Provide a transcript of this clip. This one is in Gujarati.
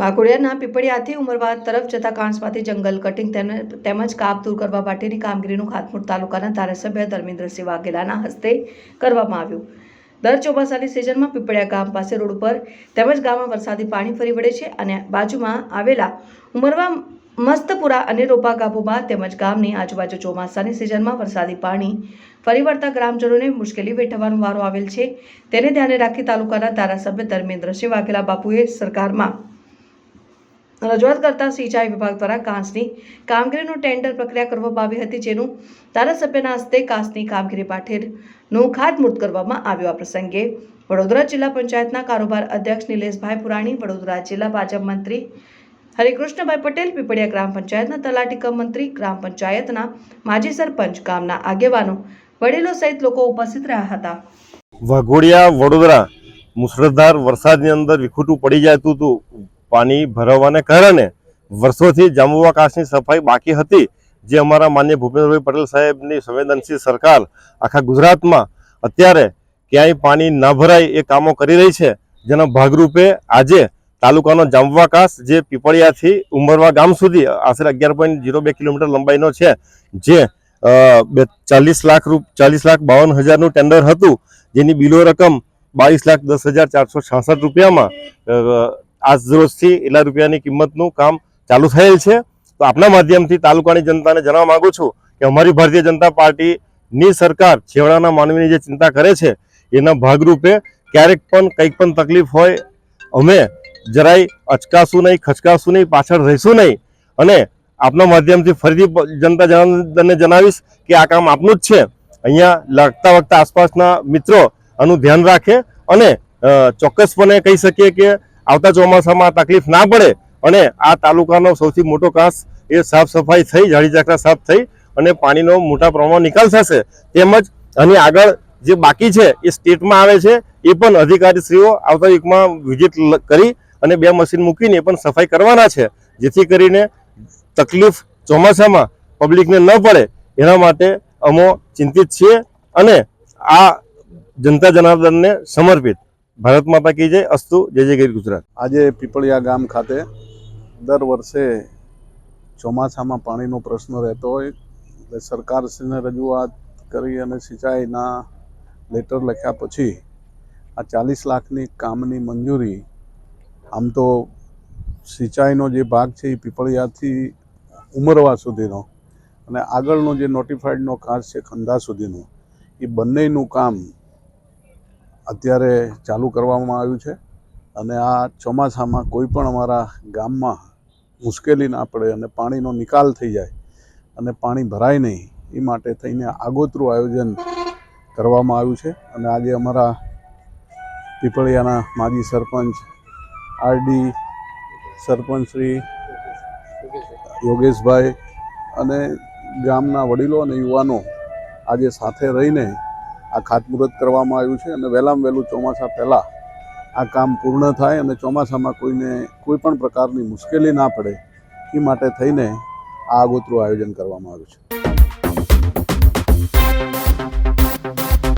વાઘોડિયાના પીપળિયાથી ઉમરવાદ તરફ જતા કાંસમાંથી જંગલ કટિંગ તેમજ કાપ દૂર કરવા માટેની કામગીરીનું ખાતમુહૂર્ત તાલુકાના ધારાસભ્ય ધર્મેન્દ્રસિંહ વાઘેલાના હસ્તે કરવામાં આવ્યું. દર ચોમાસાની સિઝનમાં પીપળિયા ગામ પાસે રોડ ઉપર તેમજ ગામમાં વરસાદી પાણી ફરી વળે છે અને બાજુમાં આવેલા ઉમરવા મસ્તપુરા અને રોપા ગામોમાં તેમજ ગામની આજુબાજુ ચોમાસાની સિઝનમાં વરસાદી પાણી ફરી વળતા ગ્રામજનોને મુશ્કેલી વેઠવાનો વારો આવેલ છે. તેને ધ્યાને રાખી તાલુકાના ધારાસભ્ય ધર્મેન્દ્રસિંહ વાઘેલા બાપુએ સરકારમાં રજૂઆત કરતા સિંચાઈ વિભાગ દ્વારા કાંસની કામગીરીનું ટેન્ડર પ્રક્રિયા કરવામાં આવી હતી, જેનું ધારાસભ્યના હસ્તે કાંસની કામગીરી પાઠેરનું ખાતમુહૂર્ત કરવામાં આવ્યું. આ પ્રસંગે વડોદરા જિલ્લા પંચાયતના કારોબાર અધ્યક્ષ નિલેશભાઈ પુરાણી, વડોદરા જિલ્લા ભાજપ મંત્રી હરિકૃષ્ણભાઈ પટેલ, પીપળિયા ગ્રામ પંચાયતના તલાટી મંત્રી, ગ્રામ પંચાયતના માજી સરપંચ, ગામના આગેવાનો, વડીલો સહિત લોકો ઉપસ્થિત રહ્યા હતા. વાઘોડિયા, વડોદરા મુસળધાર વરસાદની અંદર વિખૂટું પડી જતું હતું. પાણી ભરાવવાને કારણે વર્ષોથી જાંબુવા કાચની સફાઈ બાકી હતી, જે અમારા માન્ય ભૂપેન્દ્રભાઈ પટેલ સાહેબની સંવેદનશીલ સરકાર આખા ગુજરાતમાં અત્યારે ક્યાંય પાણી ના ભરાય એ કામો કરી રહી છે. જેના ભાગરૂપે આજે તાલુકાનો જાંબુવા જે પીપળિયાથી ઉમરવા ગામ સુધી, આશરે અગિયાર પોઈન્ટ ઝીરો બે કિલોમીટર લંબાઈનો છે, જે બે, ચાલીસ લાખ રૂપ, ચાલીસ લાખ બાવન હજારનું ટેન્ડર હતું, જેની બિલો રકમ બાવીસ લાખ દસ હજાર ચારસો છાસઠ રૂપિયામાં અ, આજ રોજથી એટલા રૂપિયાની કિંમતનું કામ ચાલુ થયેલ છે. તો આપના માધ્યમથી તાલુકાની જનતાને જણાવવા માંગુ છું કે અમારી ભારતીય જનતા પાર્ટીની સરકાર છેવાડાના માનવીની જે ચિંતા કરે છે એના ભાગરૂપે ક્યારેક પણ કંઈક પણ તકલીફ હોય અમે જરાય અચકાશું નહીં ખચકાશું નહીં પાછળ રહીશું નહીં. અને આપના માધ્યમથી ફરીથી જનતા જનાર્દનને જણાવીશ કે આ કામ આપનું જ છે. અહીંયા લાગતા વખતા આસપાસના મિત્રો આનું ધ્યાન રાખે અને ચોક્કસપણે કહી શકીએ કે આવતા ચોમાસામાં તકલીફ ના પડે અને આ તાલુકાનો સૌથી મોટો કાંસ એ સાફ સફાઈ થઈ, જાળી ઝાકરા સાફ થઈ અને પાણીનો મોટા પ્રમાણમાં નિકાલ થશે. તેમજ આની આગળ જે બાકી છે એ સ્ટેટમાં આવે છે, એ પણ અધિકારીશ્રીઓ આવતા વીકમાં વિઝિટ કરી અને બે મશીન મૂકીને એ પણ સફાઈ કરવાના છે. જેથી કરીને તકલીફ ચોમાસામાં પબ્લિકને ન પડે. એના માટે અમો ચિંતિત છીએ અને આ જનતા જનાર્દનને સમર્પિત. ભારત માતા કી જય, અસ્તુ, જય જય ગીર ગુજરાત. આજે પીપળિયા ગામ ખાતે દર વર્ષે ચોમાસામાં પાણીનો પ્રશ્ન રહેતો હોય, એટલે સરકારશ્રીને રજૂઆત કરી અને સિંચાઈના લેટર લખ્યા પછી આ ચાલીસ લાખની કામની મંજૂરી, આમ તો સિંચાઈનો જે ભાગ છે એ પીપળિયાથી ઉમરવા સુધીનો અને આગળનો જે નોટિફાઈડનો કાચ છે ખંધા સુધીનો, એ બંનેનું કામ અત્યારે ચાલુ કરવામાં આવ્યું છે અને આ ચોમાસામાં કોઈ પણ અમારા ગામમાં મુશ્કેલી ના પડે અને પાણીનો નિકાલ થઈ જાય અને પાણી ભરાય નહીં, એ માટે થઈને આગોતરું આયોજન કરવામાં આવ્યું છે. અને આજે અમારા પીપળિયાના માજી સરપંચ, આરડી સરપંચ શ્રી યોગેશભાઈ અને ગામના વડીલો અને યુવાનો આજે સાથે રહીને આ ખાતમુહૂર્ત કરવામાં આવ્યું છે અને વહેલામાં વહેલું ચોમાસા પહેલાં આ કામ પૂર્ણ થાય અને ચોમાસામાં કોઈને કોઈ પણ પ્રકારની મુશ્કેલી ના પડે એ માટે થઈને આ આગોતરું આયોજન કરવામાં આવ્યું છે.